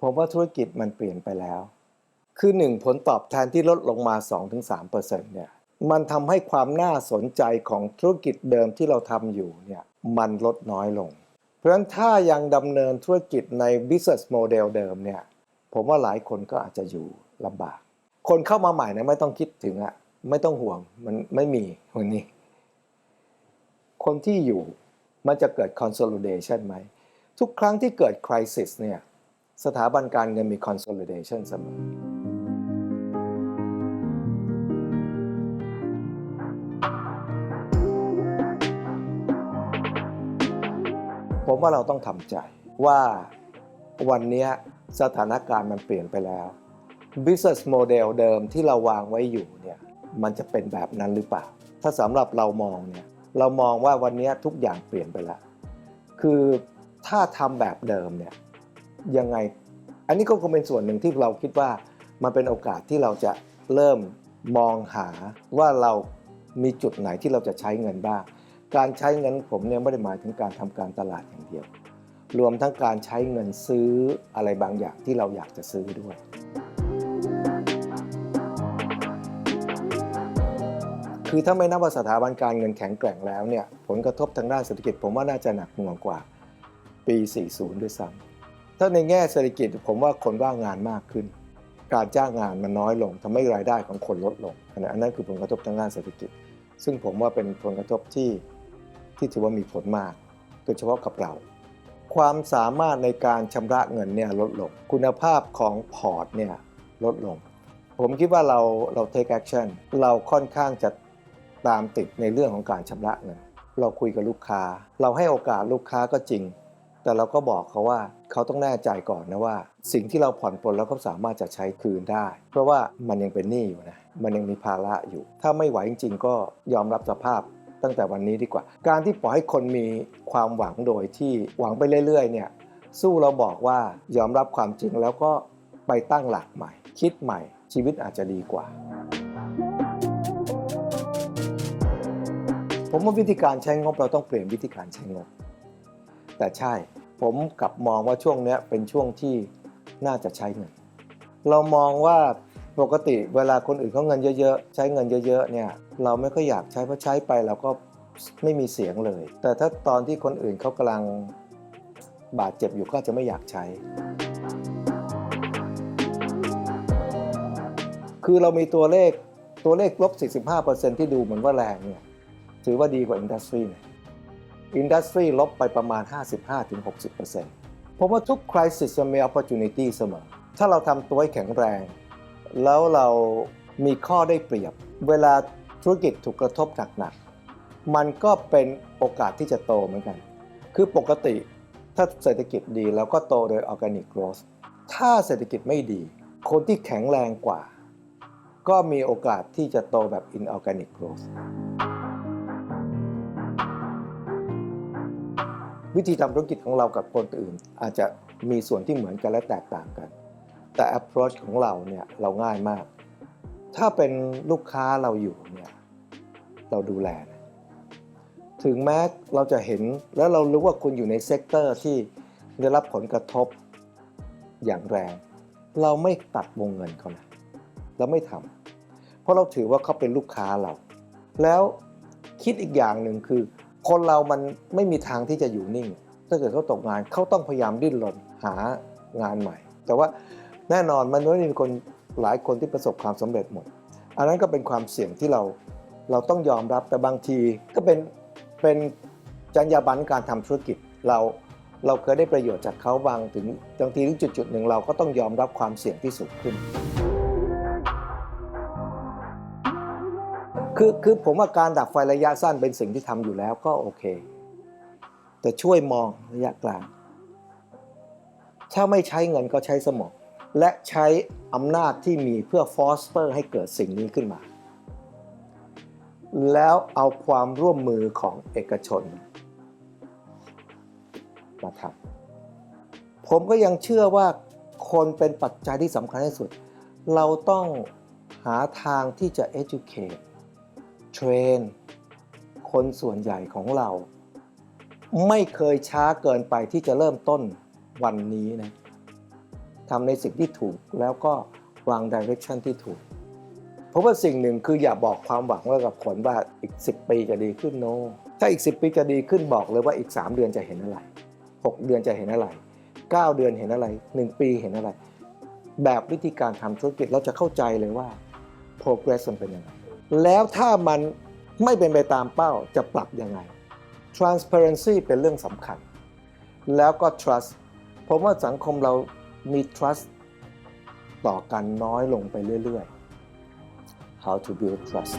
ผมว่าธุรกิจมันเปลี่ยนไปแล้ว คือหนึ่งผลตอบแทนที่ลดลงมา 2-3%เนี่ยมันทำให้ความน่าสนใจของธุรกิจเดิมที่เราทำอยู่เนี่ยมันลดน้อยลง เพราะฉะนั้นถ้ายังดำเนินธุรกิจใน business model เดิมเนี่ยผมว่าหลายคนก็อาจจะอยู่ลำบาก คนเข้ามาใหม่เนี่ยไม่ต้องคิดถึงอะไม่ต้องห่วงมันไม่มีวันนี้ คนที่อยู่มันจะเกิด consolidation ไหม ทุกครั้งที่เกิด crisis เนี่ย สถาบันการเงินมี consolidation เสมอ ผมว่าเราต้องทำใจว่าวันนี้สถานการณ์มันเปลี่ยนไปแล้ว business model เดิมที่เราวางไว้อยู่เนี่ยมันจะเป็นแบบนั้นหรือเปล่า ถ้าสำหรับเรามองเนี่ยเรามองว่าวันนี้ทุกอย่างเปลี่ยนไปแล้ว คือถ้าทำแบบเดิมเนี่ย ยังไง อันนี้ก็คงเป็นส่วนหนึ่งที่เราคิดว่ามันเป็นโอกาสที่เราจะเริ่มมองหาว่าเรามีจุดไหนที่เราจะใช้เงินบ้าง การใช้เงินผมเนี่ยไม่ได้หมายถึงการทำการตลาดอย่างเดียว รวมทั้งการใช้เงินซื้ออะไรบางอย่างที่เราอยากจะซื้อด้วย คือถ้าไม่นับว่าสถาบันการเงินแข็งแกร่งแล้วเนี่ยผลกระทบทางด้านเศรษฐกิจผมว่าน่าจะหนักหน่วงกว่าปี 40 ด้วยซ้ำ ถ้าในแง่เศรษฐกิจผมว่าคนว่างงานมากขึ้น การจ้างงานมันน้อยลงทำให้รายได้ของคนลดลงอันนั้นคือผลกระทบทางด้านเศรษฐกิจ ซึ่งผมว่าเป็นผลกระทบที่ที่ถือว่ามีผลมากโดยเฉพาะกับเรา ความสามารถในการชำระเงินเนี่ยลดลง คุณภาพของพอร์ตเนี่ยลดลง ผมคิดว่าเราเรา take action เราค่อนข้างจะตามติดในเรื่องของการชำระเงินเราคุยกับลูกค้า เราให้โอกาสลูกค้าก็จริง แต่เราก็บอกเขาว่าเขาต้องแน่ใจก่อนนะว่า สิ่งที่เราผ่อนปลนแล้วเขาสามารถจะใช้คืนได้ เพราะว่ามันยังเป็นหนี้อยู่นะมันยังมีภาระอยู่ ถ้าไม่ไหวจริง ๆ ก็ยอมรับสภาพตั้งแต่วันนี้ดีกว่า การที่ปล่อยให้คนมีความหวังโดยที่หวังไปเรื่อยๆเนี่ยสู้เราบอกว่ายอมรับความจริงแล้วก็ไปตั้งหลักใหม่ คิดใหม่ชีวิตอาจจะดีกว่า ผมว่าวิธีการใช้งบเราต้องเปลี่ยนวิธีการใช้งบ แต่ใช่ ผมกลับมองว่าช่วงนี้เป็นช่วงที่น่าจะใช้เงิน เรามองว่าปกติเวลาคนอื่นเขาเงินเยอะๆ ใช้เงินเยอะๆ เนี่ย เราไม่ค่อยอยากใช้เพราะใช้ไปเราก็ไม่มีเสียงเลย แต่ถ้าตอนที่คนอื่นเขากำลังบาดเจ็บอยู่ก็จะไม่อยากใช้ คือเรามีตัวเลขตัวเลขลบ 45%ที่ดูเหมือนว่าแรงเนี่ย ถือว่าดีกว่าอินดัสทรีนะ อินดัสทรีลบไปประมาณ 55-60%ผมว่าทุกคริสิสมี opportunity เสมอ ถ้าเราทำตัวให้แข็งแรง แล้วเรามีข้อได้เปรียบ เวลาธุรกิจถูกกระทบหนักๆมันก็เป็นโอกาสที่จะโตเหมือนกัน คือปกติถ้าเศรษฐกิจดีเราก็โตโดย organic growth ถ้าเศรษฐกิจไม่ดี คนที่แข็งแรงกว่า ก็มีโอกาสที่จะโตแบบ inorganic growth วิธีทำธุรกิจของเรากับคนอื่น อาจจะมีส่วนที่เหมือนกันและแตกต่างกัน แต่ approach ของเราเนี่ยเราง่ายมาก ถ้าเป็นลูกค้าเราอยู่เนี่ยเราดูแล ถึงแม้เราจะเห็นแล้วเรารู้ว่าคุณอยู่ในเซกเตอร์ที่ได้รับผลกระทบอย่างแรง เราไม่ตัดวงเงินเขานะเราไม่ทำเพราะเราถือว่าเขาเป็นลูกค้าเรา แล้วคิดอีกอย่างหนึ่งคือ คนเรามันไม่มีทางที่จะอยู่นิ่ง ถ้าเกิดเขาตกงานเขาต้องพยายามดิ้นรนหางานใหม่ แต่ว่าแน่นอนมันไม่มีคนหลายคนที่ประสบความสำเร็จหมด อันนั้นก็เป็นความเสี่ยงที่เราเราต้องยอมรับแต่บางทีก็เป็นเป็นจรรยาบรรณการทำธุรกิจเราเราเคยได้ประโยชน์จากเขาบางถึงบางทีถึงจุดจุดๆหนึ่งเราก็ต้องยอมรับความเสี่ยงที่สูงขึ้น คือคือผมว่าการดับไฟระยะสั้นเป็นสิ่งที่ทำอยู่แล้วก็โอเค แต่ช่วยมองระยะกลาง ถ้าไม่ใช้เงินก็ใช้สมองและใช้อำนาจที่มีเพื่อฟอสเตอร์ให้เกิดสิ่งนี้ขึ้นมา แล้วเอาความร่วมมือของเอกชนมาทำผมก็ยังเชื่อว่าคนเป็นปัจจัยที่สำคัญที่สุด เราต้องหาทางที่จะ educate เทรนคนส่วนใหญ่ของเรา ไม่เคยช้าเกินไปที่จะเริ่มต้นวันนี้นะทำในสิ่งที่ถูกแล้วก็วาง direction ที่ถูก เพราะว่าสิ่งหนึ่งคืออย่าบอกความหวังไว้กับผลว่าอีก 10 ปีจะดีขึ้นโนถ้าอีก 10 ปีจะดีขึ้นบอกเลยว่าอีก 3 เดือนจะเห็นอะไร 6 เดือนจะเห็นอะไร 9 เดือนเห็นอะไร 1 ปีเห็นอะไร แบบวิธีการทำธุรกิจเราจะเข้าใจเลยว่า progress มันเป็นยังไง แล้วถ้ามันไม่เป็นไปตามเป้าจะปรับยังไง transparency เป็นเรื่องสำคัญ แล้วก็ trust ผมว่าสังคมเรามี trust ต่อกันน้อยลงไปเรื่อยๆ how to build trust